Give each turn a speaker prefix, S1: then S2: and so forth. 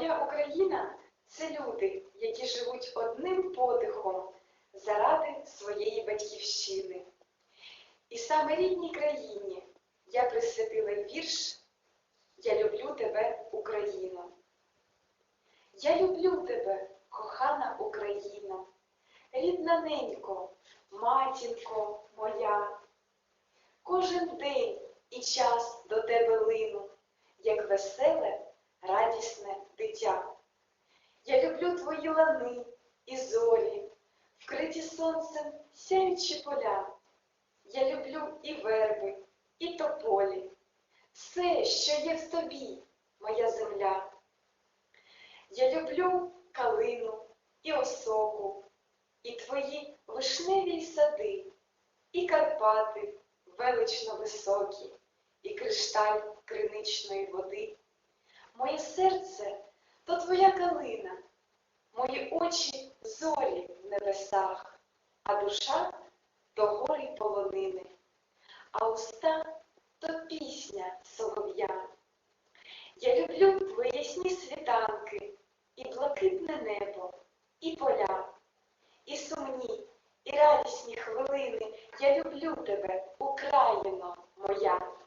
S1: Моя Україна це люди, які живуть одним подихом заради своєї батьківщини. І саме рідній країні я присвятила вірш Я люблю тебе, Україно. Я люблю тебе, кохана Україно, рідна ненько, матінко моя. Кожен день і час до тебе лину, як веселе, радісне. Я люблю твої лани і зорі, вкриті сонцем сяючі поля. Я люблю і верби, і тополі, все, що є в тобі, моя земля. Я люблю калину і осоку, і твої вишневі сади, і Карпати велично високі, і кришталь криничної води. Моє серце то твоя калина, мої очі зорі в небесах, а душа то гори полонини, а уста то пісня солов'я. Я люблю твої ясні світанки, і блакитне небо, і поля, і сумні, і радісні хвилини. Я люблю тебе, Україно моя.